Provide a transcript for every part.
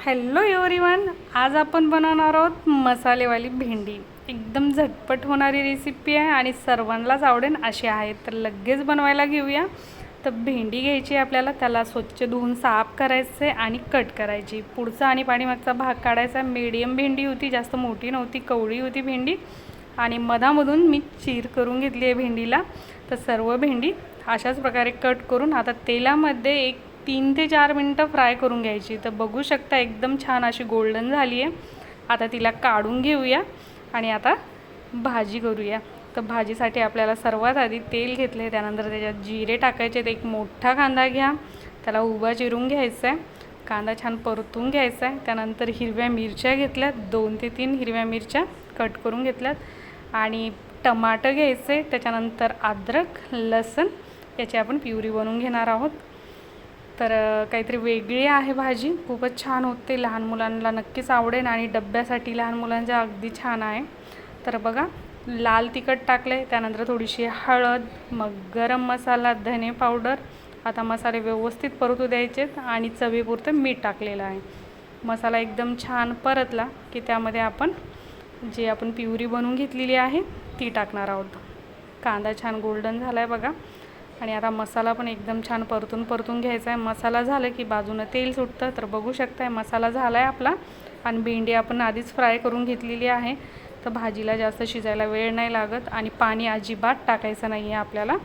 Hello everyone आज आपण बनवणार आहोत मसालेवाली भेंडी. एकदम झटपट होणारी रेसिपी आहे आणि सर्वांनाच आवडेल अशी आहे. तर लगेच बनवायला घेऊया. तर भेंडी घ्यायची आहे आपल्याला. त्याला स्वच्छ धुवून साफ करायचे आणि कट करायची. पुढचा आणि पाठीमागचा भाग काढायचा. मीडियम भेंडी होती जास्त मोठी नव्हती कवळी होती भेंडी. आणि मधामधून मी चीर करून घेतली आहे भेंडीला. तर सर्व भेंडी अशाच प्रकारे कट करून आता तेलामध्ये एक तीन ते चार मिनटं फ्राय करून घ्यायची. तर बघू शकता एकदम छान अशी गोल्डन झाली आहे आता तिला काढून घेऊया आणि आता भाजी करूया. तर भाजीसाठी आपल्याला सर्वात आधी तेल घेतलं आहे त्यानंतर त्याच्यात जिरे टाकायचे एक मोठा कांदा घ्या. त्याला उभा चिरून घ्यायचा आहे कांदा छान परतून घ्यायचा आहे त्यानंतर हिरव्या मिरच्या घेतल्यात. दोन ते तीन हिरव्या मिरच्या कट करून घेतल्यात. आणि टमाटर घ्यायचे त्याच्यानंतर अद्रक लसण याची आपण प्युरी बनवून घेणार आहोत. तर काहीतरी वेगळी आहे भाजी. खूपच छान होते. लहान मुलांना नक्कीच आवडेल आणि डब्यासाठी लहान मुलांच्या अगदी छान आहे. तर बघा लाल तिखट टाकलं आहे त्यानंतर थोडीशी हळद मग गरम मसाला धने पावडर. आता मसाले व्यवस्थित परतू द्यायचेत आणि चवीपुरतं मीठ टाकलेलं आहे. मसाला एकदम छान परतला की त्यामध्ये आपण जी आपण प्युरी बनवून घेतलेली आहे ती टाकणार आहोत. कांदा छान गोल्डन झाला आहे बघा. आणि आता मसाला पण एकदम छान परतून परतून घ्यायचा आहे. मसाला झालं की बाजूनं तेल सुटतं तर बघू शकताय मसाला झाला आहे आपला. आणि भेंडी आपण आधीच फ्राय करून घेतलेली आहे. तर भाजीला जास्त शिजायला वेळ नाही लागत आणि पाणी अजिबात टाकायचं नाही आहे आपल्याला.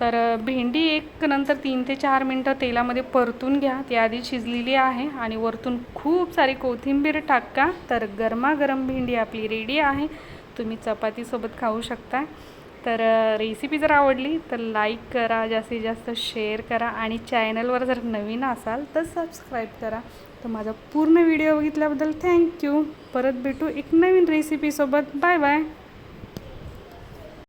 तर भेंडी एक नंतर तीन ते चार मिनटं तेलामध्ये परतून घ्या. ती आधी शिजलेली आहे आणि वरतून खूप सारी कोथिंबीर टाका. तर गरमागरम भेंडी आपली रेडी आहे. तुम्ही चपातीसोबत खाऊ शकता तर रेसिपी जर आवडली तर लाईक करा जास्तीत जास्त शेअर करा आणि चॅनलवर जर नवीन असाल तर सबस्क्राईब करा. तर माझा पूर्ण व्हिडिओ बघितल्याबद्दल थँक्यू परत भेटू एक नवीन रेसिपीसोबत बाय बाय